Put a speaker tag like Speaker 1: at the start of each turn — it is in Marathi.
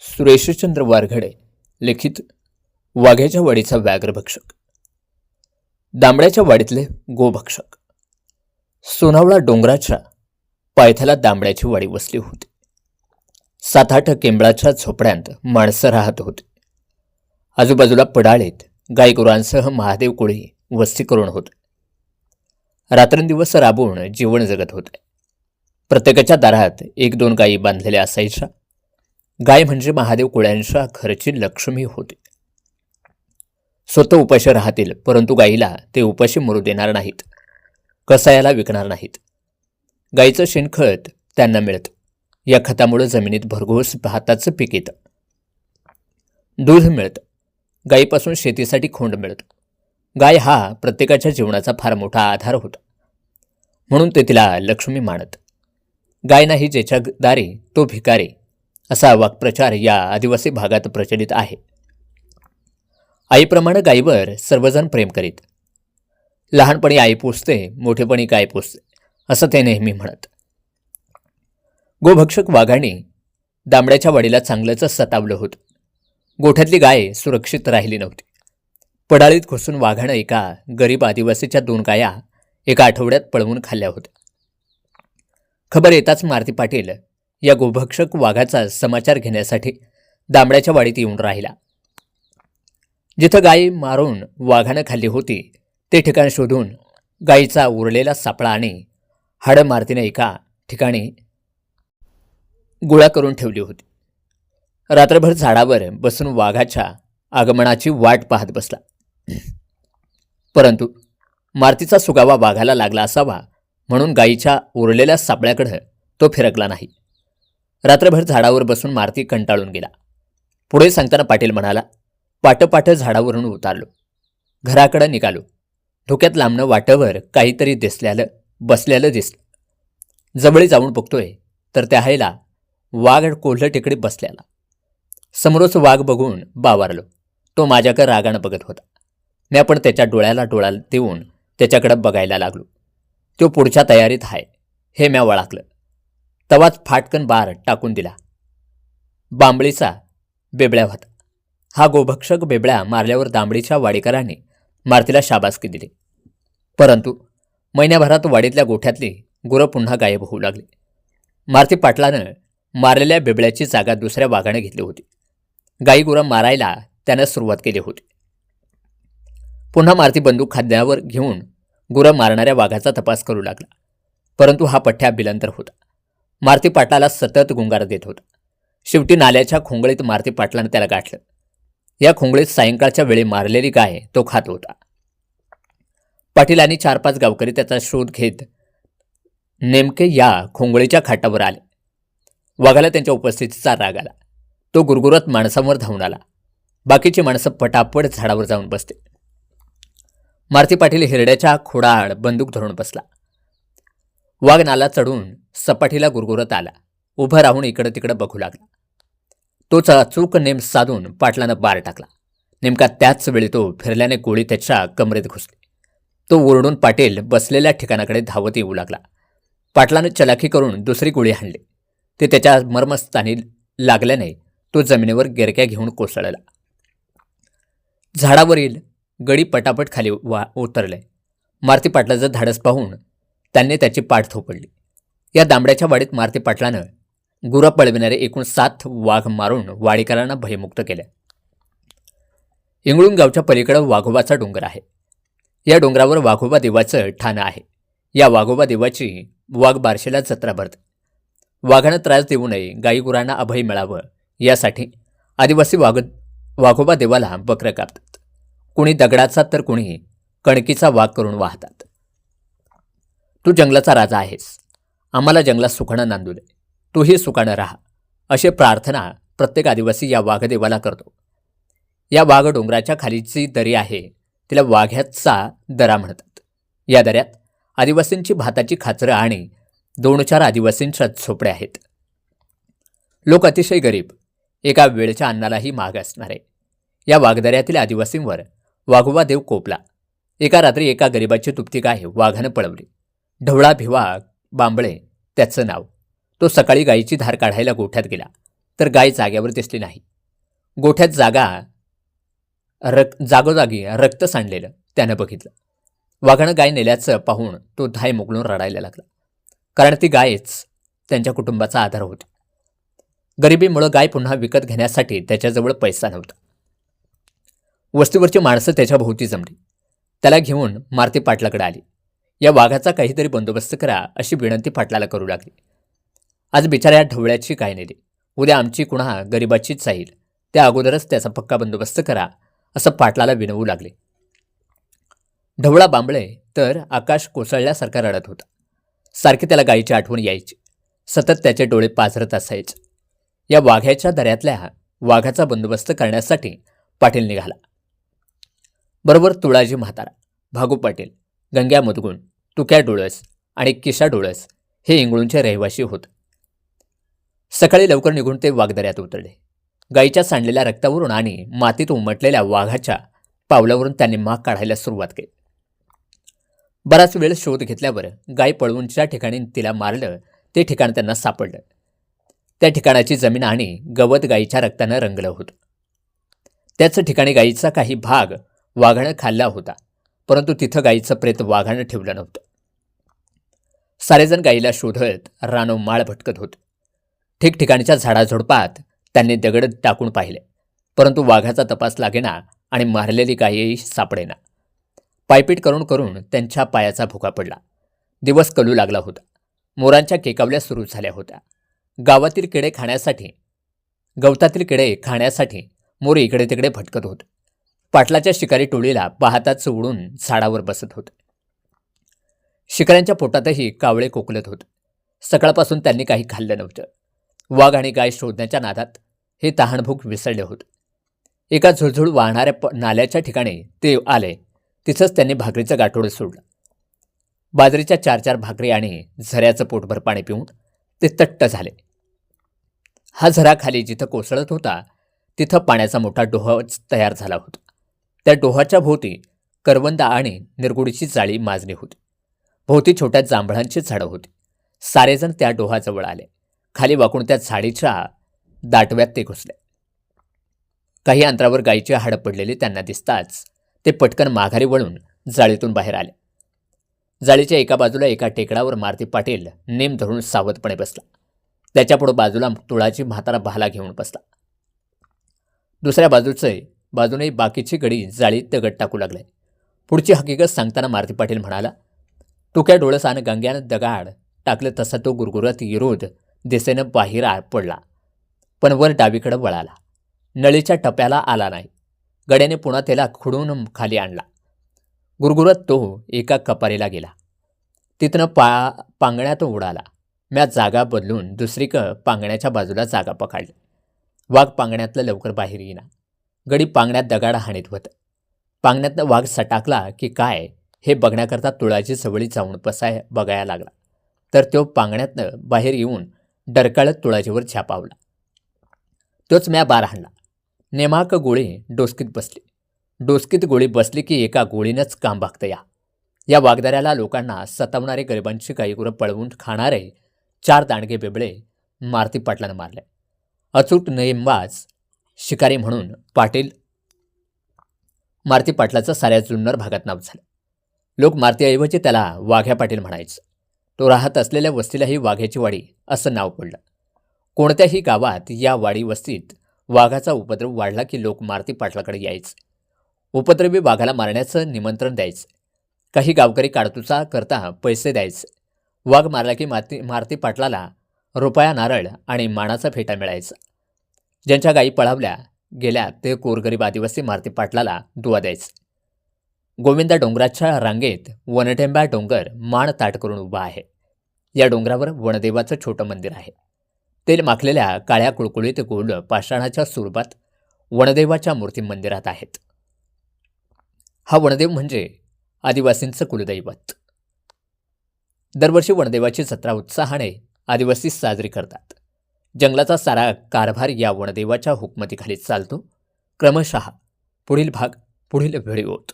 Speaker 1: सुरेशचंद्र वारघडे लिखित वाघ्याच्या वाडीचा व्याघ्रभक्षक दांबड्याच्या वाडीतले गोभक्षक सोनावळा डोंगराच्या पायथ्याला दांबड्याची वाडी वसली होती. सात आठ केंबळाच्या झोपड्यांत माणसं राहत होती. आजूबाजूला पडाळीत गायगुरांसह महादेव कोळी वस्ती करून होते. रात्रंदिवस राबवून जीवन जगत होते. प्रत्येकाच्या दारात एक दोन गायी बांधलेल्या असायच्या. गाय म्हणजे महादेव कुळ्यांच्या घरची लक्ष्मी होती. स्वतः उपाशी राहतील परंतु गाईला ते उपाशी मरू देणार नाहीत. कसायाला विकणार नाहीत. गाईचं शेणखत त्यांना मिळतं. या खतामुळं जमिनीत भरघोस भाताचं पीक येतं. दूध मिळतं. गाईपासून शेतीसाठी खोंड मिळतं. गाय हा प्रत्येकाच्या जीवनाचा फार मोठा आधार होता. म्हणून ते तिला लक्ष्मी मानत. गाय नाही ज्याच्या दारी तो भिकारी असा वाक्प्रचार या आदिवासी भागात प्रचलित आहे. आईप्रमाणे गायीवर सर्वजण प्रेम करीत. लहानपणी आई पोचते मोठेपणी गाय पोचते असं ते नेहमी म्हणत. गोभक्षक वाघाणी दांबड्याच्या वडीला चांगलंच सतावलं होतं. गोठ्यातली गाय सुरक्षित राहिली नव्हती. पडाळीत घुसून वाघानं एका गरीब आदिवासीच्या दोन गाया एका आठवड्यात पळवून खाल्ल्या होत्या. खबर येताच मारती पाटील या गोभक्षक वाघाचा समाचार घेण्यासाठी दांबड्याच्या वाडीत येऊन राहिला. जिथं गाय मारून वाघानं खाल्ली होती ते ठिकाण शोधून गायीचा उरलेला सापळा आणि हाडं मारतीनं एका ठिकाणी गोळा करून ठेवली होती. रात्रभर झाडावर बसून वाघाच्या आगमनाची वाट पाहत बसला. परंतु मारतीचा सुगावा वाघाला लागला असावा म्हणून गायीच्या उरलेल्या सापळ्याकडं तो फिरकला नाही. रात्रभर झाडावर बसून मारती कंटाळून गेला. पुढे सांगताना पाटील म्हणाला पाटपाट झाडावरून उतारलो. घराकडं निघालो. धोक्यात लांबणं वाटवर काहीतरी दिसल्यालं बसल्यालं दिसलं. जवळी जाऊन बघतोय तर त्या हायला वाघ कोल्ह टेकडे बसल्याला. समोरच वाघ बघून बावारलो. तो माझ्याकडे रागानं बघत होता. मी आपण त्याच्या डोळ्याला डोळा देऊन त्याच्याकडं बघायला लागलो. तो पुढच्या तयारीत आहे हे म्या वळाकलं तवाच फाटकन बार टाकून दिला. बांबळीचा बेबळ्या होता. हा गोभक्षक बेबळ्या मारल्यावर दांबळीच्या वाडेकराने मारतीला शाबासकी दिली. परंतु महिन्याभरात वाडीतल्या गोठ्यातली गुरं पुन्हा गायब होऊ लागली. मारती पाटलानं मारलेल्या बेबळ्याची जागा दुसऱ्या वाघाने घेतली होती. गाई गुरं मारायला त्यानं सुरुवात केली होती. पुन्हा मारती बंदूक खाद्यावर घेऊन गुरं मारणाऱ्या वाघाचा तपास करू लागला. परंतु हा पठ्ठ्या बिलंतर होता. मारती पाटलाला सतत गुंगार देत होता. शेवटी नाल्याच्या खोंगळीत मारती पाटलानं त्याला गाठलं. या खोंगळीत सायंकाळच्या वेळी मारलेली गाय तो खात होता. पाटील आणि चार पाच गावकरी त्याचा शोध घेत नेमके या खोंगळीच्या खाटावर आले. वाघाला त्यांच्या उपस्थितीचा राग आला. तो गुरगुरत माणसांवर धावून आला. बाकीची माणसं पटापट झाडावर जाऊन बसते मारुती पाटील हिरड्याच्या खोडाआड बंदूक धरून बसला. वाघ नाला चढून सपाटीला गुरगुरत आला. उभं राहून इकडं तिकडं बघू लागला. तोच चूक नेम साधून पाटलानं बार टाकला. नेमका त्याच वेळी तो फिरल्याने गोळी त्याच्या कमरेत घुसली. तो ओरडून पाटील बसलेल्या ठिकाणाकडे धावत येऊ लागला. पाटलानं चलाखी करून दुसरी गोळी हाणली ते त्याच्या मर्मस्थानी लागल्याने तो जमिनीवर गिरक्या घेऊन कोसळला. झाडावरील गडी पटापट खाली वा उतरले. मारुती पाटलाचं धाडस पाहून त्यांनी त्याची पाठ थोपडली. या दांबड्याच्या वाडीत मारुती पाटलानं गुरं पळविणारे एकूण सात वाघ मारून वाडीकरांना भयमुक्त केले. इंगळून गावच्या पलीकडं वाघोबाचा डोंगर आहे. या डोंगरावर वाघोबा देवाचं ठाणं आहे. या वाघोबा देवाची वाघ बारशेला जत्रा भरते. वाघानं त्रास देऊ नये गाईगुरांना अभय मिळावं यासाठी आदिवासी वाघ वाघोबा देवाला बकरं कापतात. कुणी दगडाचा तर कुणी कणकीचा वाघ करून वाहतात. तू जंगलाचा राजा आहेस. आम्हाला जंगलात सुखानं नांदू दे. तूही सुखानं राहा. अशी प्रार्थना प्रत्येक आदिवासी या वाघदेवाला करतो. या वाघ डोंगराच्या खालीची दरी आहे. तिला वाघ्याचा दरा म्हणतात. या दऱ्यात आदिवासींची भाताची खाचरं आणि दोन चार आदिवासींच्या झोपड्या आहेत. लोक अतिशय गरीब. एका वेळच्या अन्नालाही माग असणारे. या वाघदऱ्यातील आदिवासींवर वाघोबा देव कोपला. एका रात्री एका गरिबाची तुपती आहे वाघानं पळवली. ढवळा भिवा बांबळे त्याचं नाव. तो सकाळी गायीची धार काढायला गोठ्यात गेला तर गाय जाग्यावर दिसली नाही. गोठ्यात जागा रक जागोजागी रक्त सांडलेलं त्यानं बघितलं. वाघानं गाय नेल्याचं पाहून तो धाय मोकळून रडायला लागला. कारण ती गायच त्यांच्या कुटुंबाचा आधार होती. गरिबीमुळं गाय पुन्हा विकत घेण्यासाठी त्याच्याजवळ पैसा नव्हता. वस्तीवरची माणसं त्याच्या भोवती जमली. त्याला घेऊन मारती पाटलाकडे आली. या वाघाचा काहीतरी बंदोबस्त करा अशी विनंती पाटलाला करू लागली. आज बिचाऱ्या ढवळ्याची काय नेली? उद्या आमची कुणा गरिबाचीच जाईल त्या अगोदरच त्याचा पक्का बंदोबस्त करा असं पाटलाला विनवू लागले. ढवळा बांबळे तर आकाश कोसळल्यासारखा रडत होता. सारखी त्याला गायीची आठवण यायची. सतत त्याचे डोळे पाझरत असायचे. या वाघ्याच्या दऱ्यातल्या वाघाचा बंदोबस्त करण्यासाठी पाटील निघाला. बरोबर तुळाजी म्हातारा भागू पाटील गंग्या मुदगुण तुक्या डोळस आणि किशा डोळस हे इंगळूंचे रहिवाशी होत. सकाळी लवकर निघून ते वाघदऱ्यात उतरले. गाईच्या सांडलेल्या रक्तावरून आणि मातीत उमटलेल्या वाघाच्या पावलावरून त्यांनी माग काढायला सुरुवात केली. बराच वेळ शोध घेतल्यावर गाय पळवून ज्या ठिकाणी तिला मारलं ते ठिकाण त्यांना सापडलं. त्या ठिकाणाची जमीन आणि गवत गाईच्या रक्तानं रंगलं होतं. त्याच ठिकाणी गाईचा काही भाग वाघानं खाल्ला होता परंतु तिथं गाईचं प्रेत वाघानं ठेवलं नव्हतं. सारेजण गाईला शोधत रानो माळ भटकत होते. ठिकठिकाणच्या झाडाझुडपात त्यांनी दगड टाकून पाहिले. परंतु वाघाचा तपास लागेना आणि मारलेली गायही सापडेना. पायपीट करून करून त्यांच्या पायाचा भुका पडला. दिवस कलू लागला होता. मोरांच्या केकावल्या सुरू झाल्या होत्या. गावातील किडे खाण्यासाठी गवतातील किडे खाण्यासाठी मोर इकडे तिकडे भटकत होते. पाटलाच्या शिकारी टोळीला पाहताच उडून झाडावर बसत होते. शिकाऱ्यांच्या पोटातही कावळे कोकलत होत. सकाळपासून त्यांनी काही खाल्लं नव्हतं. वाघ आणि गाय शोधण्याच्या नादात हे तहानभूक विसरले होत. एका झुळझुळ वाहणाऱ्या प नाल्याच्या ठिकाणी ते आले. तिथंच त्यांनी भाकरीचं गाठोडं सोडलं. बाजरीच्या चार चार भाकरी आणि झऱ्याचं पोटभर पाणी पिऊन ते तट्ट झाले. हा झरा खाली जिथं कोसळत होता तिथं पाण्याचा मोठा डोहच तयार झाला होता. त्या डोहाच्या भोवती करवंदा आणि निरगुडीची जाळी माजली होती. भोवती छोट्या जांभळांची झाडं होती. सारेजण त्या डोहाजवळ आले. खाली वाकून त्या झाडीच्या दाटव्यात ते घुसले. काही अंतरावर गायीची हाडं पडलेली त्यांना दिसताच ते पटकन माघारी वळून जाळीतून बाहेर आले. जाळीच्या एका बाजूला एका टेकडावर मारुती पाटील नेम धरून सावधपणे बसला. त्याच्यापुढं बाजूला तुळाची म्हातारा भाला घेऊन बसला. दुसऱ्या बाजूचे बाजूने बाकीची गडी जाळीत दगड टाकू लागले. पुढची हकीकत सांगताना मारुती पाटील म्हणाला तुक्या डोळसानं गंग्यानं दगाड टाकलं तसा तो गुरगुरत विरोध दिसेनं बाहेर आ पडला. पण वर डावीकडं वळाला. नळीच्या टप्प्याला आला नाही. गड्याने पुन्हा त्याला खुडून खाली आणला. गुरगुरत तो एका कपारीला गेला. तिथनं पा पांगण्यात उडाला. म्या जागा बदलून दुसरीक पांगण्याच्या बाजूला जागा पकडली. वाघ पांगण्यातलं लवकर बाहेर येईना. गडी पांगण्यात दगाड हाणीत होतं. पांगण्यातनं वाघ सटाकला की काय? हे बघण्याकरता तुळाची सवळी जाऊन बसाय बघायला लागला. तर तो पांगण्यातनं बाहेर येऊन डरकाळत तुळाजीवर छापावला. तोच म्या बार हाणला. नेमाक गोळी डोसकीत बसली. डोसकीत गोळी बसली की एका गोळीनंच काम भागतं या. या वागदाऱ्याला लोकांना सतावणारे गरिबांची काही गुरं पळवून खाणारे चार दांडगे बेबळे मारती पाटलानं मारले. अचूक नेमबाज शिकारी म्हणून पाटील मारती पाटलाचं साऱ्या जुन्नर भागात नाव झालं. लोक मारतीऐवजी त्याला वाघ्या पाटील म्हणायचं. तो राहत असलेल्या वस्तीलाही वाघ्याची वाडी असं नाव पडलं. कोणत्याही गावात या वाडी वस्तीत वाघाचा उपद्रव वाढला की लोक मारती पाटलाकडे यायचे. उपद्रवी वाघाला मारण्याचं निमंत्रण द्यायचं. काही गावकरी काडतुचा करता पैसे द्यायचे. वाघ मारला की माती मारती पाटलाला रुपया नारळ आणि मानाचा फेटा मिळायचा. ज्यांच्या गायी पळावल्या गेल्या ते कोरगरीब आदिवासी मारती पाटलाला दुवा द्यायचे. गोविंदा डोंगराच्या रांगेत वनटेंबा डोंगर मान ताट करून उभा आहे. या डोंगरावर वनदेवाचं छोटं मंदिर आहे. तेल माखलेल्या काळ्या कुळकुळीत गोल पाषाणाच्या स्वरूपात वनदेवाच्या मूर्ती मंदिरात आहेत. हा वनदेव म्हणजे आदिवासींचं कुलदैवत. दरवर्षी वनदेवाची जत्रा उत्साहाने आदिवासी साजरी करतात. जंगलाचा सारा कारभार या वनदेवाच्या हुकमतीखाली चालतो. क्रमशः पुढील भाग पुढील व्हिडिओत.